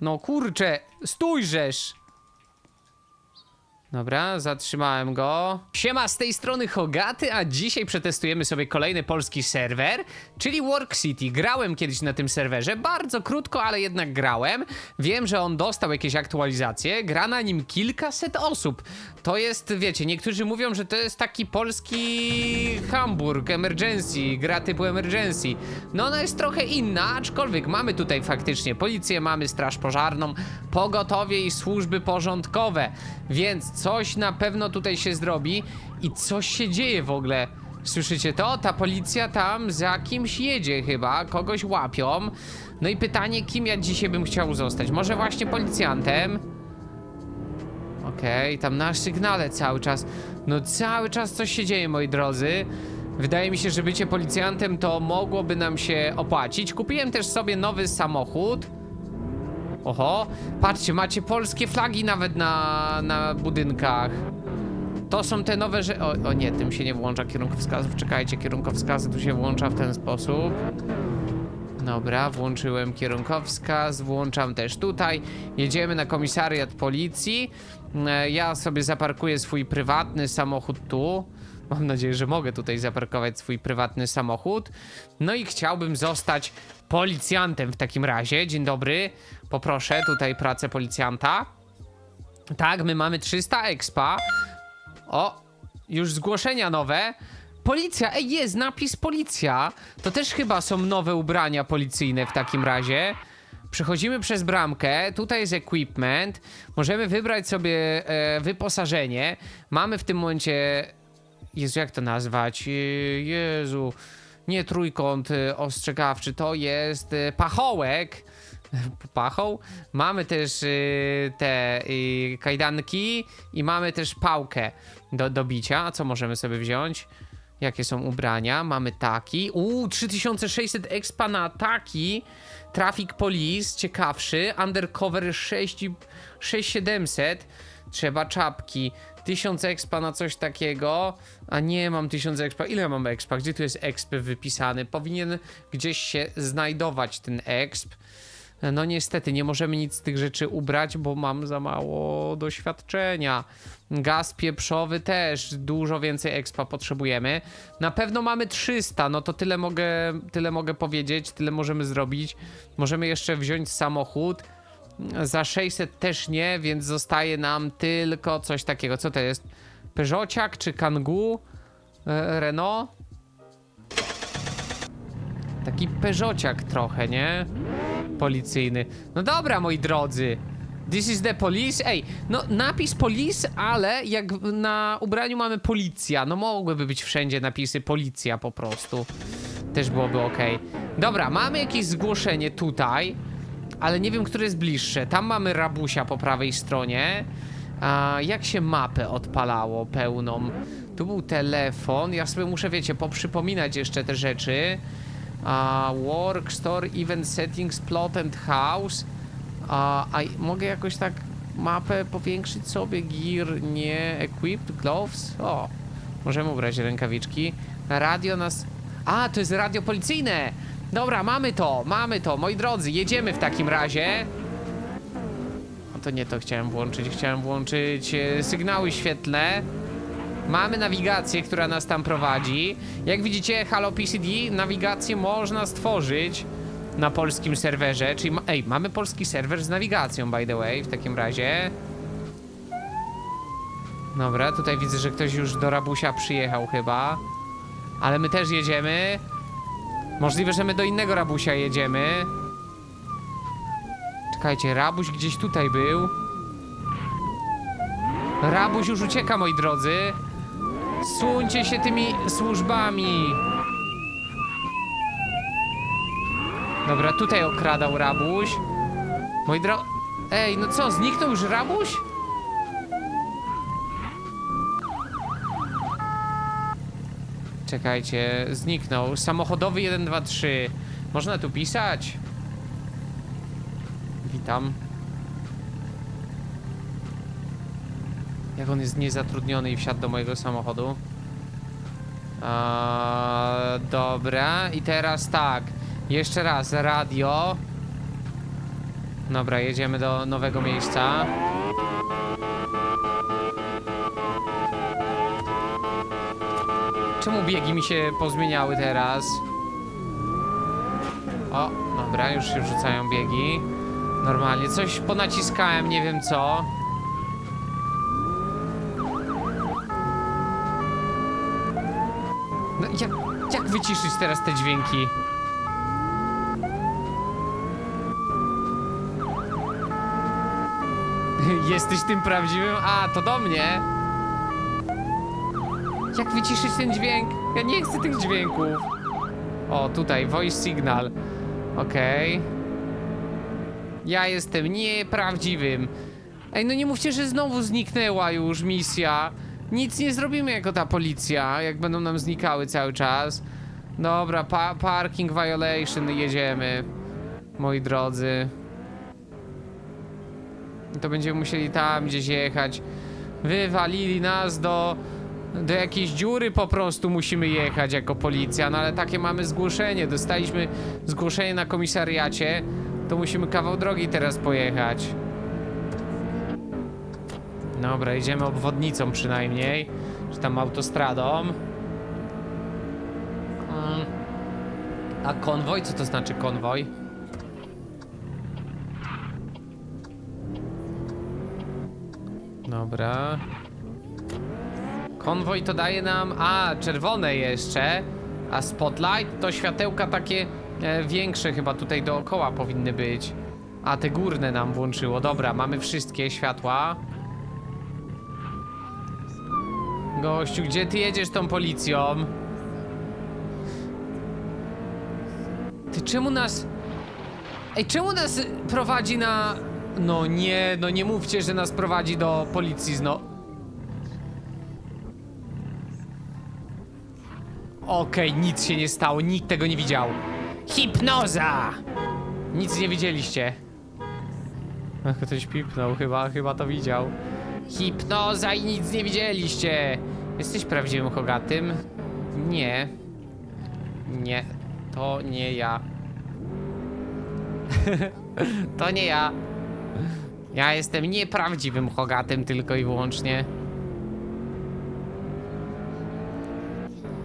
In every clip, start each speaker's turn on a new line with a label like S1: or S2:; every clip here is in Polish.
S1: No kurczę, stójrzesz! Dobra, zatrzymałem go. Siema, z tej strony Hogaty, a dzisiaj przetestujemy sobie kolejny polski serwer, czyli Work City. Grałem kiedyś na tym serwerze, bardzo krótko, ale jednak grałem. Wiem, że on dostał jakieś aktualizacje, gra na nim kilkaset osób. To jest, wiecie, niektórzy mówią, że to jest taki polski Hamburg, Emergency, gra typu Emergency. No ona jest trochę inna, aczkolwiek mamy tutaj faktycznie policję, mamy straż pożarną, pogotowie i służby porządkowe, więc coś na pewno tutaj się zrobi i coś się dzieje w ogóle. Słyszycie to? Ta policja tam za kimś jedzie chyba, kogoś łapią. No i pytanie, kim ja dzisiaj bym chciał zostać? Może właśnie policjantem? Okej, tam na sygnale cały czas. No cały czas coś się dzieje, moi drodzy. Wydaje mi się, że bycie policjantem to mogłoby nam się opłacić. Kupiłem też sobie nowy samochód. Oho, patrzcie, macie polskie flagi nawet na, na budynkach. To są te nowe że... O, o nie, tym się nie włącza kierunkowskazów. Czekajcie, kierunkowskazy tu się włącza w ten sposób. Dobra, włączyłem kierunkowskaz, włączam też tutaj. Jedziemy na komisariat policji. E, Ja sobie zaparkuję swój prywatny samochód tu. Mam nadzieję, że mogę tutaj zaparkować swój prywatny samochód. No i chciałbym zostać policjantem w takim razie. Dzień dobry. Poproszę tutaj pracę policjanta. Tak, my mamy 300 expa. O, już zgłoszenia nowe. Policja, ej, jest napis policja. To też chyba są nowe ubrania policyjne w takim razie. Przechodzimy przez bramkę, tutaj jest equipment. Możemy wybrać sobie e, wyposażenie. Mamy w tym momencie. Jezu, jak to nazwać? E, Jezu. Nie trójkąt e, ostrzegawczy, to jest e, pachołek. Pachoł. Mamy też y, te y, kajdanki i mamy też pałkę do, do bicia. Co możemy sobie wziąć? Jakie są ubrania? Mamy taki. Uuu, 3600 expa na taki. Traffic Police, ciekawszy. Undercover 6, i- 6700. Trzeba czapki. 1000 expa na coś takiego. A nie mam 1000 expa. Ile mam expa? Gdzie tu jest exp wypisany? Powinien gdzieś się znajdować ten exp. No niestety, nie możemy nic z tych rzeczy ubrać, bo mam za mało doświadczenia. Gaz pieprzowy też, dużo więcej expa potrzebujemy. Na pewno mamy 300, no to tyle mogę, tyle mogę powiedzieć, tyle możemy zrobić. Możemy jeszcze wziąć samochód. Za 600 też nie, więc zostaje nam tylko coś takiego. Co to jest? Peugeotiak czy Kangoo? E, Renault? Taki Peugeotiak trochę, nie? policyjny. No dobra, moi drodzy. This is the police. Ej, no napis police, ale jak na ubraniu mamy policja, no mogłyby być wszędzie napisy policja po prostu. Też byłoby ok. Dobra, mamy jakieś zgłoszenie tutaj, ale nie wiem, które jest bliższe. Tam mamy rabusia po prawej stronie. A jak się mapę odpalało pełną? Tu był telefon. Ja sobie muszę, wiecie, poprzypominać jeszcze te rzeczy. A work, store, event settings, plot and house. A, a mogę jakoś tak mapę powiększyć sobie? Gear, nie. Equipped, gloves? O, możemy ubrać rękawiczki. Radio nas... A, to jest radio policyjne! Dobra, mamy to, mamy to. Moi drodzy, jedziemy w takim razie. No to nie to chciałem włączyć. Chciałem włączyć e, sygnały świetlne. Mamy nawigację, która nas tam prowadzi. Jak widzicie, Halo PCD, nawigację można stworzyć na polskim serwerze. Czyli, ma- ej, mamy polski serwer z nawigacją, by the way, w takim razie. Dobra, tutaj widzę, że ktoś już do Rabusia przyjechał chyba. Ale my też jedziemy. Możliwe, że my do innego Rabusia jedziemy. Czekajcie, Rabuś gdzieś tutaj był. Rabuś już ucieka, moi drodzy. Suńcie się tymi służbami. Dobra, tutaj okradał Rabuś. Moi dro... Ej, no co, zniknął już Rabuś? Czekajcie, zniknął. Samochodowy 1, 2, 3. Można tu pisać? Witam. Jak on jest niezatrudniony i wsiadł do mojego samochodu. Eee, dobra, i teraz tak. Jeszcze raz, radio. Dobra, jedziemy do nowego miejsca. Czemu biegi mi się pozmieniały teraz? O, dobra, już się rzucają biegi. Normalnie, coś ponaciskałem, nie wiem co. No jak, jak wyciszyć teraz te dźwięki? Jesteś tym prawdziwym? A, to do mnie. Jak wyciszyć ten dźwięk? Ja nie chcę tych dźwięków. O, tutaj, voice signal. Okej. Ja jestem nieprawdziwym. Ej, no nie mówcie, że znowu zniknęła już misja. Nic nie zrobimy jako ta policja, jak będą nam znikały cały czas. Dobra, pa parking violation, jedziemy. Moi drodzy. To będziemy musieli tam gdzieś jechać. Wywalili nas do... Do jakiejś dziury po prostu musimy jechać jako policja, no ale takie mamy zgłoszenie. Dostaliśmy zgłoszenie na komisariacie, to musimy kawał drogi teraz pojechać. Dobra, idziemy obwodnicą przynajmniej, czy tam autostradą. Mm. A konwoj? Co to znaczy konwoj? Dobra. Konwoj to daje nam. A, czerwone jeszcze. A spotlight to światełka takie e, większe, chyba tutaj dookoła powinny być. A te górne nam włączyło. Dobra, mamy wszystkie światła. Gościu, gdzie ty jedziesz tą policją? Ty czemu nas. Ej, czemu nas prowadzi na. No nie, no nie mówcie, że nas prowadzi do policji zno. Okej, nic się nie stało, nikt tego nie widział. Hipnoza! Nic nie widzieliście. Ach, ktoś pipnął, chyba, chyba to widział. Hipnoza i nic nie widzieliście! Jesteś prawdziwym Hogatym? Nie. Nie, to nie ja. to nie ja. Ja jestem nieprawdziwym Hogatym tylko i wyłącznie.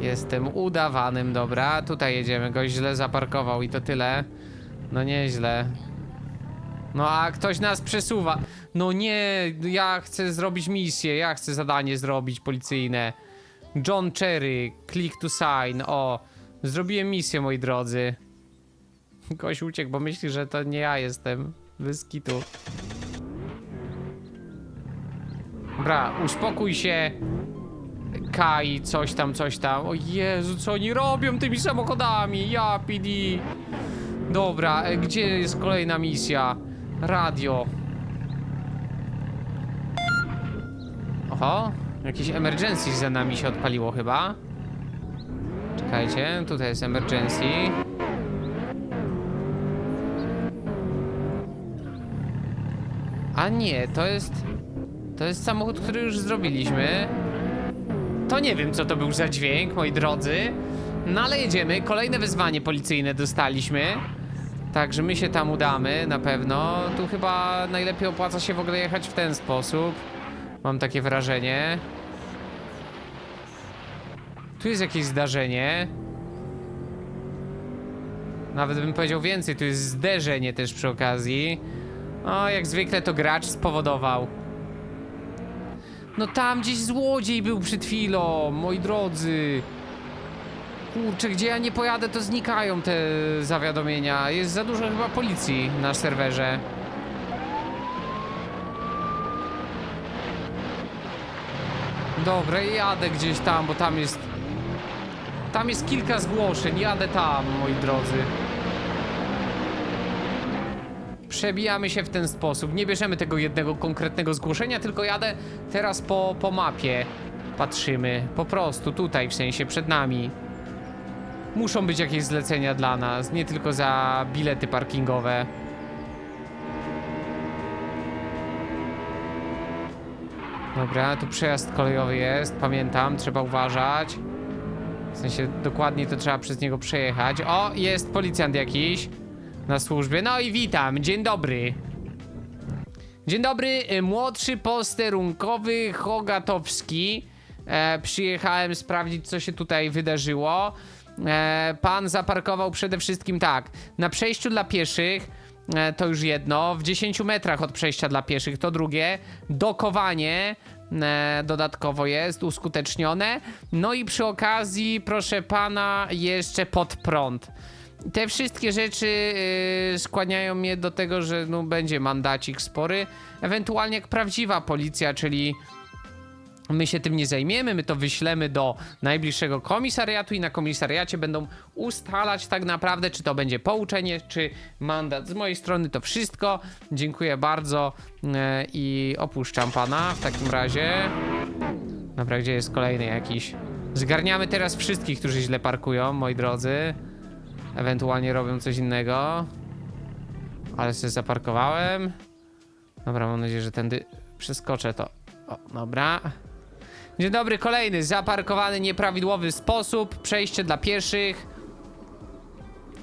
S1: Jestem udawanym, dobra. Tutaj jedziemy. Goś źle zaparkował i to tyle. No nieźle. No a ktoś nas przesuwa. No nie, ja chcę zrobić misję, ja chcę zadanie zrobić policyjne. John Cherry, click to sign. O, zrobiłem misję, moi drodzy. Goś uciekł, bo myśli, że to nie ja jestem. Bez kitu. Dobra, uspokój się. Kai, coś tam, coś tam. O Jezu, co oni robią tymi samochodami? Ja, PD. Dobra, e, gdzie jest kolejna misja? Radio. Oho, jakieś emergency za nami się odpaliło chyba. Czekajcie, tutaj jest emergency. A nie, to jest... To jest samochód, który już zrobiliśmy. To nie wiem, co to był za dźwięk, moi drodzy. No ale jedziemy. Kolejne wyzwanie policyjne dostaliśmy. Także my się tam udamy, na pewno. Tu chyba najlepiej opłaca się w ogóle jechać w ten sposób. Mam takie wrażenie. Tu jest jakieś zdarzenie. Nawet bym powiedział więcej, tu jest zderzenie też przy okazji. O, jak zwykle to gracz spowodował. No tam gdzieś złodziej był przed chwilą, moi drodzy. Kurczę, gdzie ja nie pojadę, to znikają te zawiadomienia. Jest za dużo chyba policji na serwerze. Dobra, jadę gdzieś tam, bo tam jest... Tam jest kilka zgłoszeń, jadę tam, moi drodzy. Przebijamy się w ten sposób. Nie bierzemy tego jednego konkretnego zgłoszenia, tylko jadę teraz po, po mapie. Patrzymy. Po prostu tutaj, w sensie przed nami. Muszą być jakieś zlecenia dla nas, nie tylko za bilety parkingowe. Dobra, tu przejazd kolejowy jest, pamiętam, trzeba uważać. W sensie dokładnie to trzeba przez niego przejechać. O, jest policjant jakiś na służbie. No i witam, dzień dobry. Dzień dobry, y, młodszy posterunkowy Hogatowski. E, przyjechałem sprawdzić, co się tutaj wydarzyło. E, pan zaparkował przede wszystkim tak, na przejściu dla pieszych, e, to już jedno, w 10 metrach od przejścia dla pieszych to drugie, dokowanie e, dodatkowo jest uskutecznione, no i przy okazji, proszę pana, jeszcze pod prąd. Te wszystkie rzeczy yy, skłaniają mnie do tego, że no, będzie mandacik spory. Ewentualnie jak prawdziwa policja, czyli my się tym nie zajmiemy, my to wyślemy do najbliższego komisariatu i na komisariacie będą ustalać tak naprawdę, czy to będzie pouczenie, czy mandat. Z mojej strony to wszystko. Dziękuję bardzo yy, i opuszczam pana w takim razie. Dobra, gdzie jest kolejny jakiś? Zgarniamy teraz wszystkich, którzy źle parkują, moi drodzy. Ewentualnie robią coś innego. Ale sobie zaparkowałem. Dobra, mam nadzieję, że tędy przeskoczę to. O, dobra. Dzień dobry, kolejny zaparkowany nieprawidłowy sposób. Przejście dla pieszych.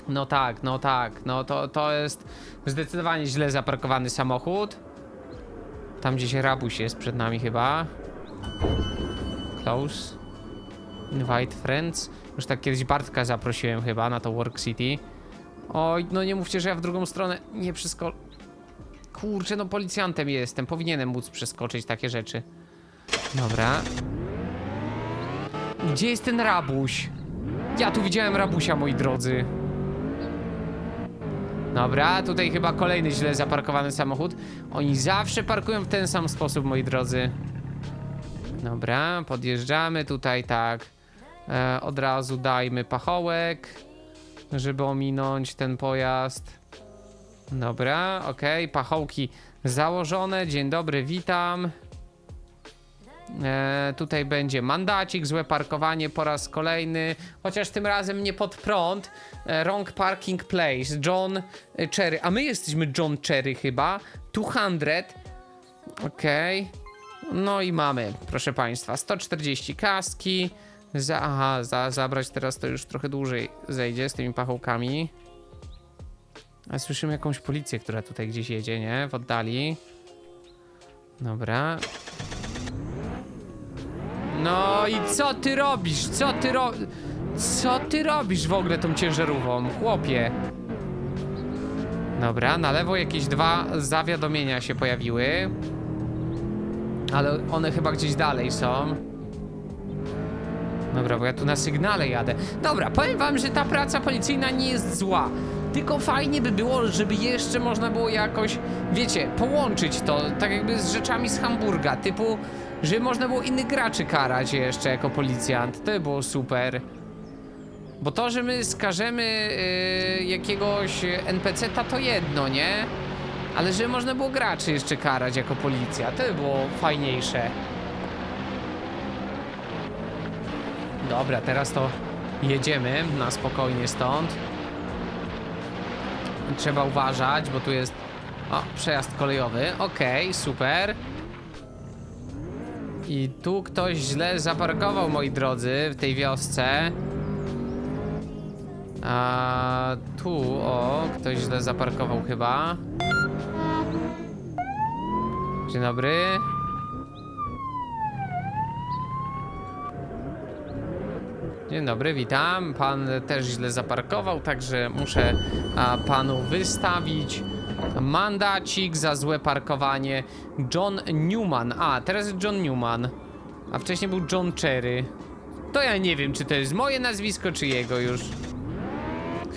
S1: No tak, no tak. No to, to jest zdecydowanie źle zaparkowany samochód. Tam gdzieś rabuś jest przed nami chyba. Close. Invite friends. Już tak kiedyś Bartka zaprosiłem chyba na to Work City. Oj, no nie mówcie, że ja w drugą stronę nie przesko... Kurczę, no policjantem jestem. Powinienem móc przeskoczyć takie rzeczy. Dobra. Gdzie jest ten rabuś? Ja tu widziałem rabusia, moi drodzy. Dobra, tutaj chyba kolejny źle zaparkowany samochód. Oni zawsze parkują w ten sam sposób, moi drodzy. Dobra, podjeżdżamy tutaj tak. E, od razu dajmy pachołek, żeby ominąć ten pojazd. Dobra, okej, pachołki założone. Dzień dobry, witam. E, tutaj będzie mandacik, złe parkowanie po raz kolejny, chociaż tym razem nie pod prąd. E, wrong parking place, John Cherry, a my jesteśmy John Cherry chyba. 200, okej. No i mamy, proszę państwa, 140 kaski. Za, aha, za, zabrać teraz to już trochę dłużej zejdzie z tymi pachołkami. A słyszymy jakąś policję, która tutaj gdzieś jedzie, nie? W oddali. Dobra. No i co ty robisz? Co ty ro... Co ty robisz w ogóle tą ciężarówką, chłopie? Dobra, na lewo jakieś dwa zawiadomienia się pojawiły. Ale one chyba gdzieś dalej są. Dobra, bo ja tu na sygnale jadę. Dobra, powiem wam, że ta praca policyjna nie jest zła. Tylko fajnie by było, żeby jeszcze można było jakoś, wiecie, połączyć to tak jakby z rzeczami z Hamburga, typu, że można było innych graczy karać jeszcze jako policjant. To by było super. Bo to, że my skażemy yy, jakiegoś NPC-ta to jedno, nie? Ale że można było graczy jeszcze karać jako policja, to by było fajniejsze. Dobra, teraz to jedziemy na spokojnie stąd. Trzeba uważać, bo tu jest. O, przejazd kolejowy. Okej, super. I tu ktoś źle zaparkował, moi drodzy, w tej wiosce. A tu, o, ktoś źle zaparkował chyba. Dzień dobry. Dzień dobry, witam. Pan też źle zaparkował, także muszę a, panu wystawić mandacik za złe parkowanie. John Newman. A, teraz jest John Newman. A wcześniej był John Cherry. To ja nie wiem, czy to jest moje nazwisko, czy jego już.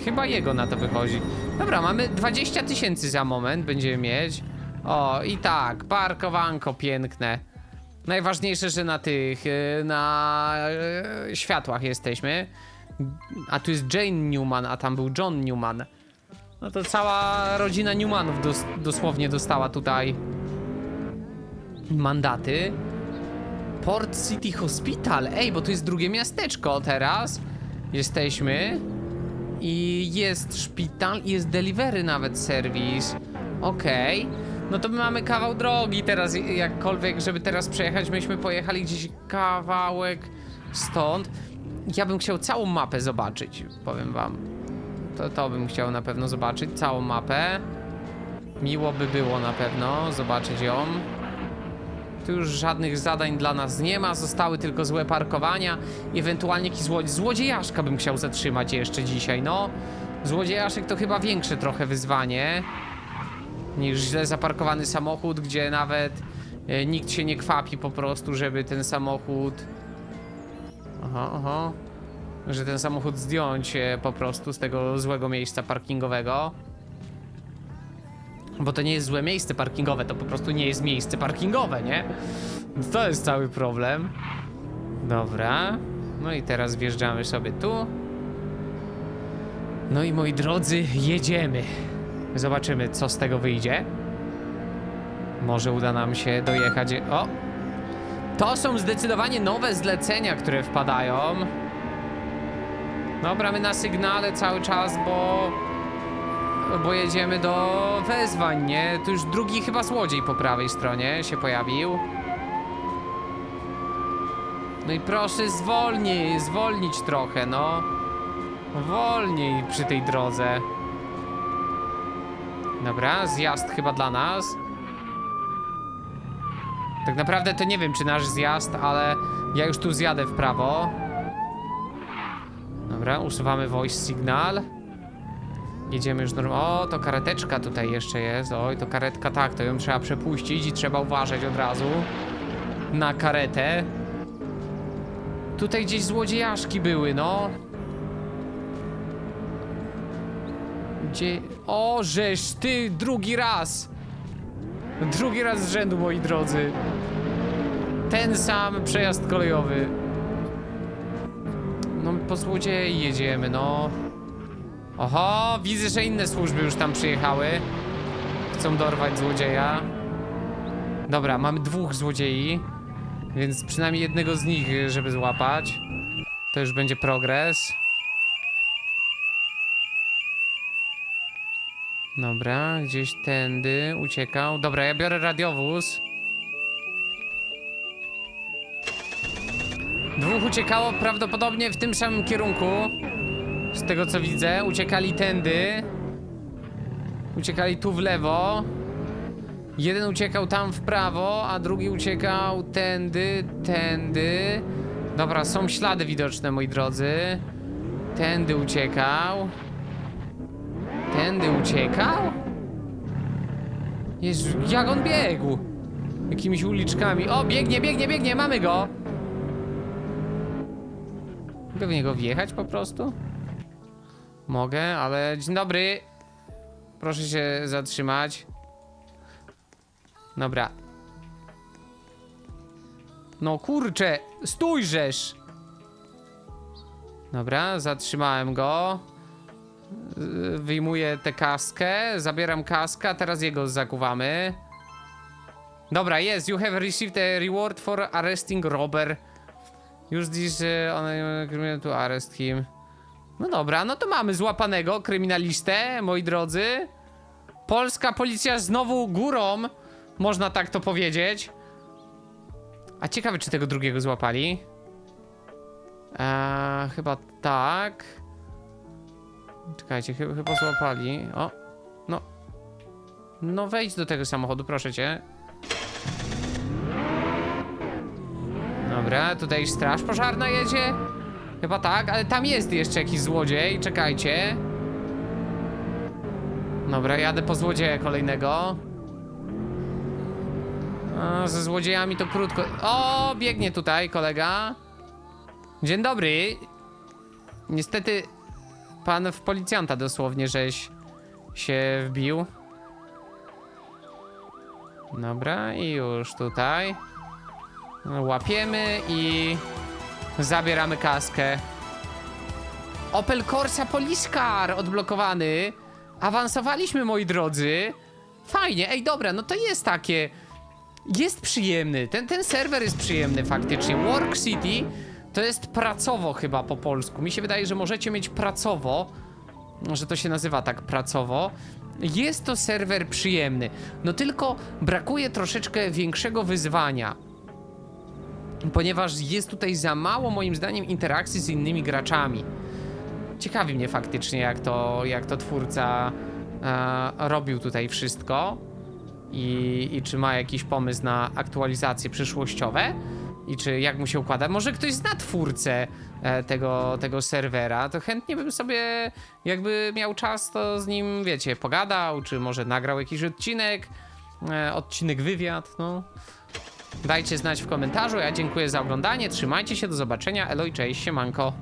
S1: Chyba jego na to wychodzi. Dobra, mamy 20 tysięcy za moment, będziemy mieć. O, i tak, parkowanko piękne. Najważniejsze, że na tych, y, na y, światłach jesteśmy. A tu jest Jane Newman, a tam był John Newman. No to cała rodzina Newmanów dos dosłownie dostała tutaj mandaty. Port City Hospital. Ej, bo tu jest drugie miasteczko teraz. Jesteśmy. I jest szpital, i jest delivery nawet serwis. Okej. No to my mamy kawał drogi teraz, jakkolwiek, żeby teraz przejechać, myśmy pojechali gdzieś kawałek stąd. Ja bym chciał całą mapę zobaczyć, powiem wam. To, to bym chciał na pewno zobaczyć, całą mapę. Miło by było na pewno zobaczyć ją. Tu już żadnych zadań dla nas nie ma, zostały tylko złe parkowania ewentualnie jakiś zło... złodziejaszka bym chciał zatrzymać jeszcze dzisiaj, no. Złodziejaszek to chyba większe trochę wyzwanie niż źle zaparkowany samochód, gdzie nawet e, nikt się nie kwapi po prostu, żeby ten samochód... Aha, aha. Że ten samochód zdjąć e, po prostu z tego złego miejsca parkingowego. Bo to nie jest złe miejsce parkingowe, to po prostu nie jest miejsce parkingowe, nie? To jest cały problem. Dobra. No i teraz wjeżdżamy sobie tu. No i moi drodzy, jedziemy. Zobaczymy, co z tego wyjdzie. Może uda nam się dojechać. O! To są zdecydowanie nowe zlecenia, które wpadają. Dobra, my na sygnale cały czas, bo bo jedziemy do wezwań, nie? Tu już drugi chyba złodziej po prawej stronie się pojawił. No i proszę zwolnij, zwolnić trochę, no. Wolniej przy tej drodze. Dobra, zjazd chyba dla nas. Tak naprawdę to nie wiem, czy nasz zjazd, ale ja już tu zjadę w prawo. Dobra, usuwamy voice signal. Jedziemy już normalnie. O, to kareteczka tutaj jeszcze jest. Oj, to karetka, tak, to ją trzeba przepuścić i trzeba uważać od razu na karetę. Tutaj gdzieś złodziejaszki były, no. Gdzie... O, żeż ty, drugi raz! Drugi raz z rzędu, moi drodzy. Ten sam przejazd kolejowy. No, po złodziei jedziemy, no. Oho, widzę, że inne służby już tam przyjechały. Chcą dorwać złodzieja. Dobra, mamy dwóch złodziei, więc przynajmniej jednego z nich, żeby złapać. To już będzie progres. Dobra, gdzieś tędy uciekał. Dobra, ja biorę radiowóz. Dwóch uciekało prawdopodobnie w tym samym kierunku. Z tego co widzę, uciekali tędy. Uciekali tu w lewo. Jeden uciekał tam w prawo, a drugi uciekał tędy, tędy. Dobra, są ślady widoczne, moi drodzy. Tędy uciekał. Tędy uciekał? Jezu, jak on biegł? Jakimiś uliczkami. O, biegnie, biegnie, biegnie, mamy go! Mogę w niego wjechać po prostu? Mogę, ale dzień dobry. Proszę się zatrzymać. Dobra. No kurczę, stójrzesz! Dobra, zatrzymałem go. Wyjmuję tę kaskę, zabieram kaskę, a teraz jego zakuwamy. Dobra, jest. You have received a reward for arresting robber. Use this on criminal to arrest him. No dobra, no to mamy złapanego kryminalistę, moi drodzy. Polska policja znowu górą, można tak to powiedzieć. A ciekawe, czy tego drugiego złapali. Eee, chyba tak. Czekajcie, chy chyba złapali. O, no. No wejdź do tego samochodu, proszę cię. Dobra, tutaj straż pożarna jedzie. Chyba tak, ale tam jest jeszcze jakiś złodziej, czekajcie. Dobra, jadę po złodzieja kolejnego. A, ze złodziejami to krótko. O, biegnie tutaj kolega. Dzień dobry. Niestety pan w policjanta dosłownie żeś się wbił. Dobra, i już tutaj. Łapiemy i zabieramy kaskę. Opel Corsa Police Car odblokowany. Awansowaliśmy, moi drodzy. Fajnie, ej, dobra, no to jest takie. Jest przyjemny. Ten, ten serwer jest przyjemny faktycznie. Work City to jest pracowo chyba po polsku. Mi się wydaje, że możecie mieć pracowo, że to się nazywa tak pracowo. Jest to serwer przyjemny. No tylko brakuje troszeczkę większego wyzwania. Ponieważ jest tutaj za mało, moim zdaniem, interakcji z innymi graczami. Ciekawi mnie faktycznie, jak to, jak to twórca e, robił tutaj wszystko i, i czy ma jakiś pomysł na aktualizacje przyszłościowe i czy jak mu się układa. Może ktoś zna twórcę e, tego, tego serwera, to chętnie bym sobie, jakby miał czas, to z nim, wiecie, pogadał, czy może nagrał jakiś odcinek, e, odcinek wywiad, no. Dajcie znać w komentarzu, ja dziękuję za oglądanie, trzymajcie się, do zobaczenia, elo i cześć, siemanko.